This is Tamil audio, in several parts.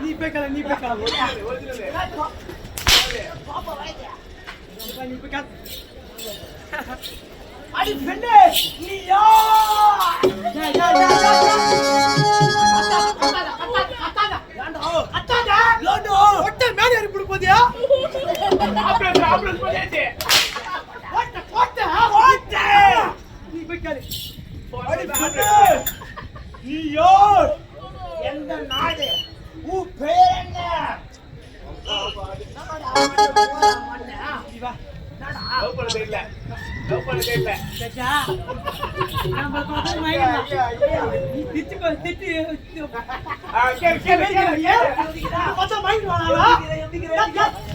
நீ பேக்கல நீ பேக்கல நீ பேக்கல அடி பெண்ணு நீ யார் லோண்டோ ஒட்ட மேல ஏறி போடு போதியா ஓட்ட ஓட்ட ஓட்ட நீ பேக்கல அடி பெண்ணு நீ யார் எந்த நாடு உன் பெயர் என்ன நீ வா கேட்டா நம்ம வந்து மைண்ட் நீ திட்டு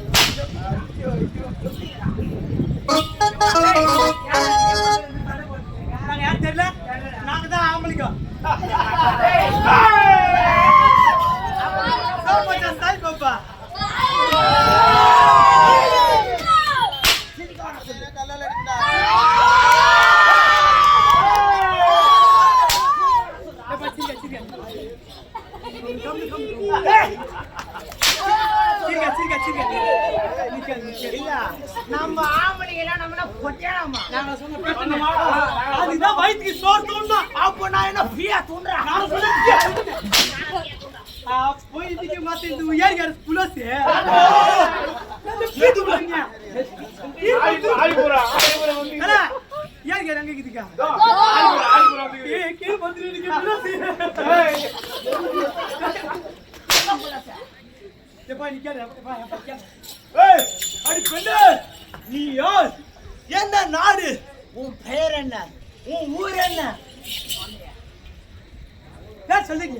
நம்ம ஆம்பளைங்களா நம்ம கொட்டாமா நாங்க சொன்ன பேசணுமா அதுதான் வயிற்றுக்கு சோறு தோணும் அப்போ நான் என்ன ஃப்ரீயா தூண்டுறேன்? போய் இதுக்கு மாத்த இது ஏறிக்காரு புலசி கீது போறீங்க ஏறிக்காரு அங்க கிதுக்கா ஏ கீழ வந்துருக்கு புலசி எப்பா நிக்காத எப்பா எப்பா அடி பெண்ணு நீ யார்? எந்த நாடு? உன் பெயர் என்ன? உன் ஊர் என்ன? ஏன் சொல்லுங்க.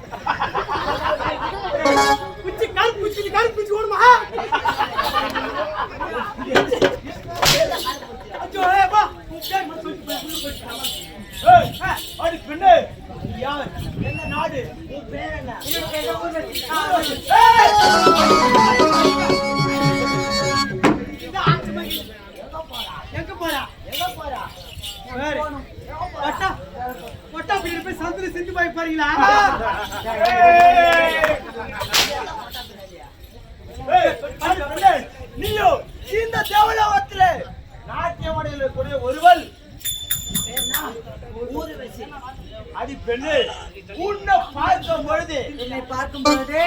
என்னை பார்க்கும் பொழுது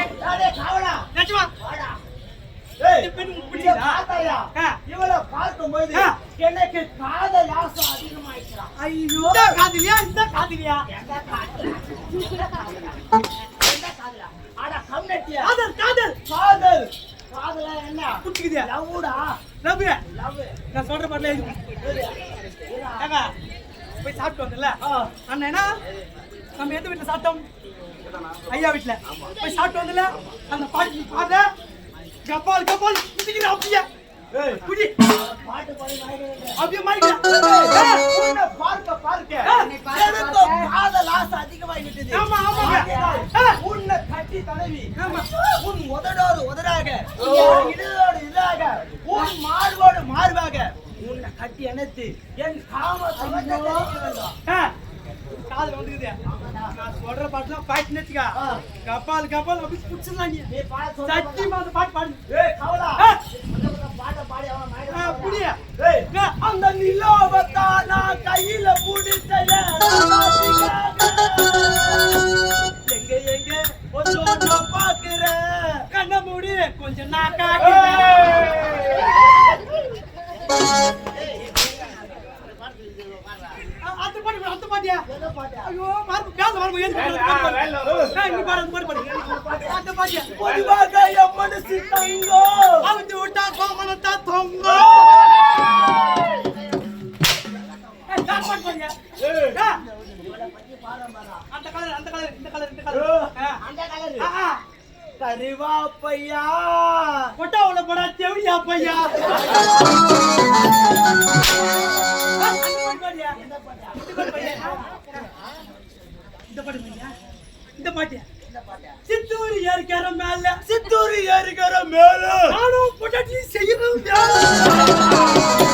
இவளை பார்க்கும் பொழுது. எனக்கு காதல் ஆசை அதிகமாயிடுச்சுடா. ஐயோ. காதலியா? இந்த காதலியா? காதலா? காதலா? காதல் காதல். காதல். காதலா என்ன? குட்டிக்குதியா லவ் லவ் நான் சொல்ற பாட்டுல ஏங்க போய் சாப்பிட்டு வந்தல அண்ணா நம்ம எந்த வீட்டுல சாப்பிட்டோம்? ஐயா வீட்டுல போய் சாப்பிட்டு வந்தல. அந்த பாட்டு பாத்த கப்பால் கப்பால் குதிக்கிற அப்படியே. குடி பாடி அப்படியே உன்னை பார்க்க பார்க்க. காதல் ஆசை ஆமா உன்னை கட்டி ஆமா. உன் உதடோடு உதடாக. உன் இதழோடு இதழாக உன் மார்போடு மார்பாக. உன்னை கட்டி அணைத்து என் காம காதுல வந்துக்குது. நான் சொல்ற பாட்டுலாம் பாட்டு ஆ. கப்பால் கப்பால் அப்படி புடிச்சிடலாம் நீ. சத்தியமா அந்த பாட்டு பாடு. ஏய் அந்த நிலோபத்தா நான் கையில புடிச்சல எங்க எங்க? கொஞ்சம் கொஞ்சம் பாக்குறேன் கண்ண மூடி கொஞ்சம் நாக்கா அந்த மனசு தங்கோ அவுத்து விட்டா கோமனத்தா தொங்க. அந்த கலர் அந்த கலர் இந்த கலர் இந்த கலர். அந்த கலரு. கருவாப்பையா உள்ள போடா செவிலியா பையா இந்த பாட்டு? இந்த பாட்டியா சித்தூர் ஏற்கிற மேல. சித்தூரி ஏறுகிற மேல. நானும் பொட்டாட்டி செய்யணும். வேலை.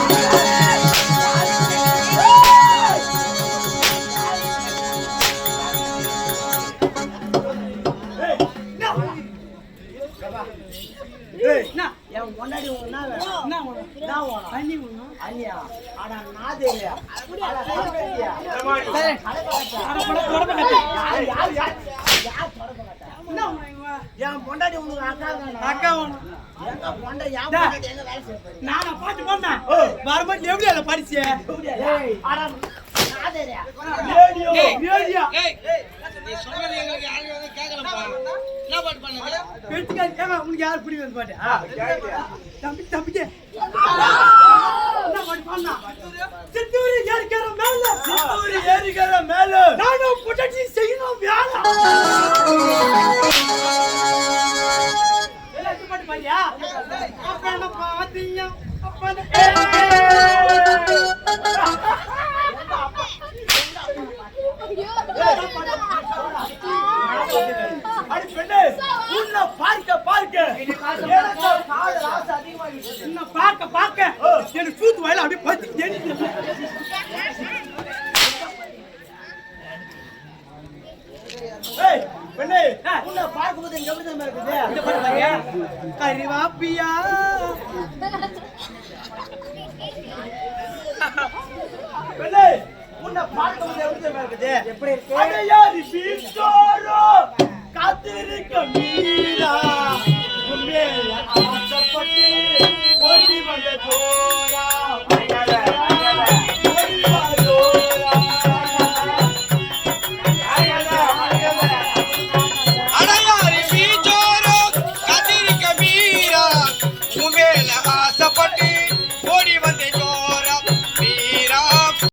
எங்க வேலை செய்ய போறீங்க? நானா பாட்டு. வரும்போது படிச்சே? உங்களுக்கு யார் பிடிக்கும் பாட்டு? தம்பி, தம்பிக்கு. சித்தூர் ஏற்கிற மேல. சித்தூரி ஏறுகிற மேல நானும் பொட்டாட்டி செய்யணும் வேலை. பாடியா? அப்ப பாத்தீங்க? அப்ப கரிவாப்பியா உன்னை பார்க்க எப்படி எப்படி இருக்கு? காத்திருக்க மீரா. ஆசைப்பட்டு ஓடி வந்த தோரா